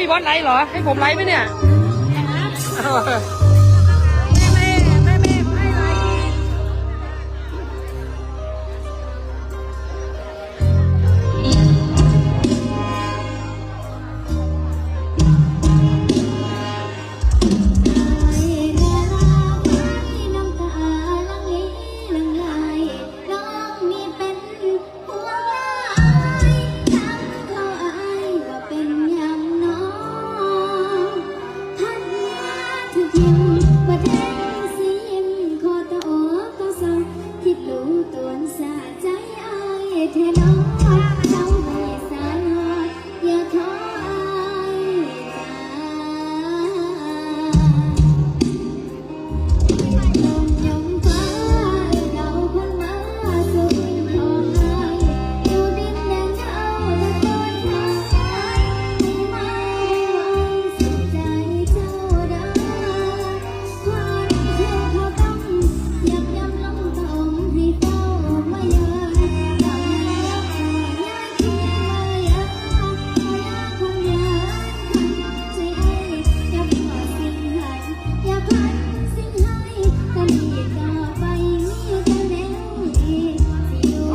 มีบอลไลฟ์เหรอ ให้ผมไลฟ์ไหมเนี่ย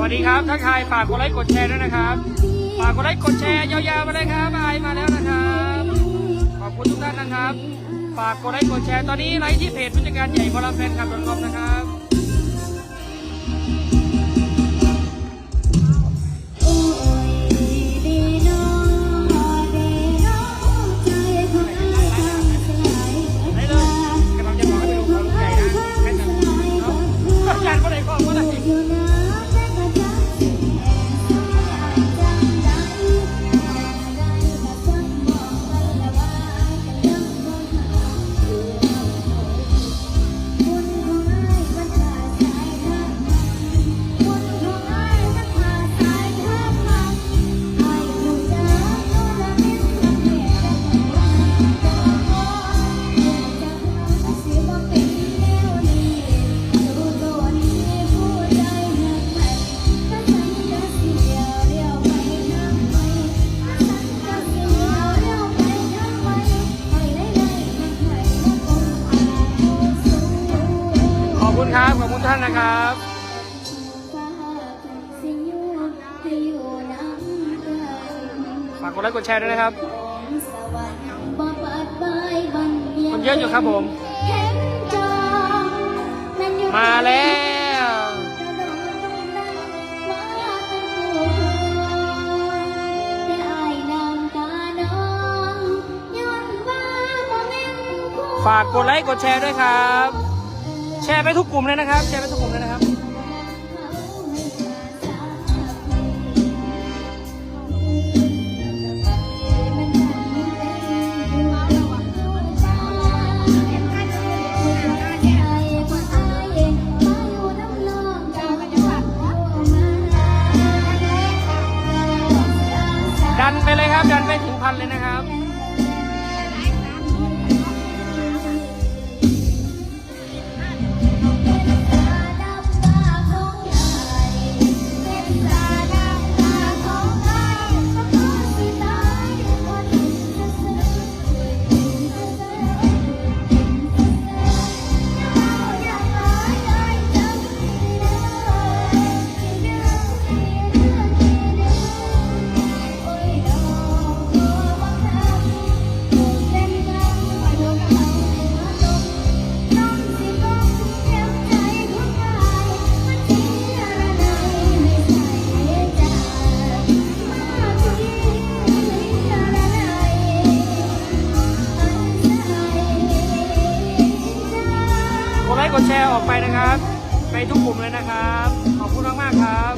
วัสดีครับทักทายฝากกดไลค์กดแชร์ด้วยนะครับฝากกดไลค์กดแชร์ยาวๆมาเลยครับไอายมาแล้วนะครับขอบคุณทุกท่านนะครับ ฝากกดไลค์กดแชร์ตอนนี้ไลค์ที่เพจผู้จัดการใหญ่บอลแฟนคลับดอทคอมนะครับานนะครับฟ้าเป็นสิอยู่ให้อยู่น้ำใจฝากกดไลค์กดแชร์ด้วยนะครับสวรรค์บ่เปิดเผยบันเวียคนเยอะอยู่ครับผมเห็นจองนั่นอยู่มาแล้วกระโดดลงน้ำว่าเป็นผู้แต่อายน้ำตาน้องย้อนว่าบ่แม่นผู้ฝากกดไลค์กดแชร์ด้วยครับ แชร์ไปทุกกลุ่มเลยนะครับ แชร์ไปทุกกลุ่มเลยนะครับ ดันไปเลยครับ ดันไปถึงพันเลยนะครับ กดแชร์ออกไปนะครับ ไปทุกกลุ่มเลยนะครับ ขอบคุณมากๆครับ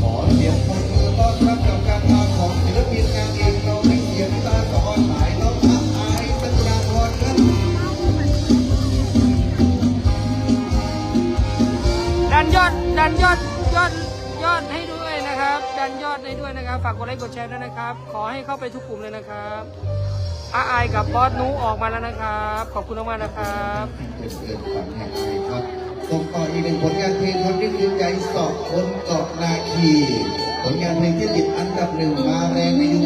ขอเสียงปรบมือต้อนรับกับการมาของศิลปินนางเอกเราไม่เสียงตาสอนสายน้องอัพอายสัจราพรครับดันยอดดันยอดยอดยอดให้ด้วยนะครับ ดันยอดให้ด้วยนะครับ ฝากกดไลค์กดแชร์ด้วยนะครับ ขอให้เข้าไปทุกกลุ่มเลยนะครับ อาอายกับบอสนูออกมาแล้วนะครับ ขอบคุณมากๆนะครับ เป็นเกินฝันแห่งไทยครับส่งต่ออีกหนึ่งผลงานเพลงครับนี่คือใจสอบคนเกาะนาคี ผลงานเพลงที่ติดอันดับหนึ่งมาแรงในยู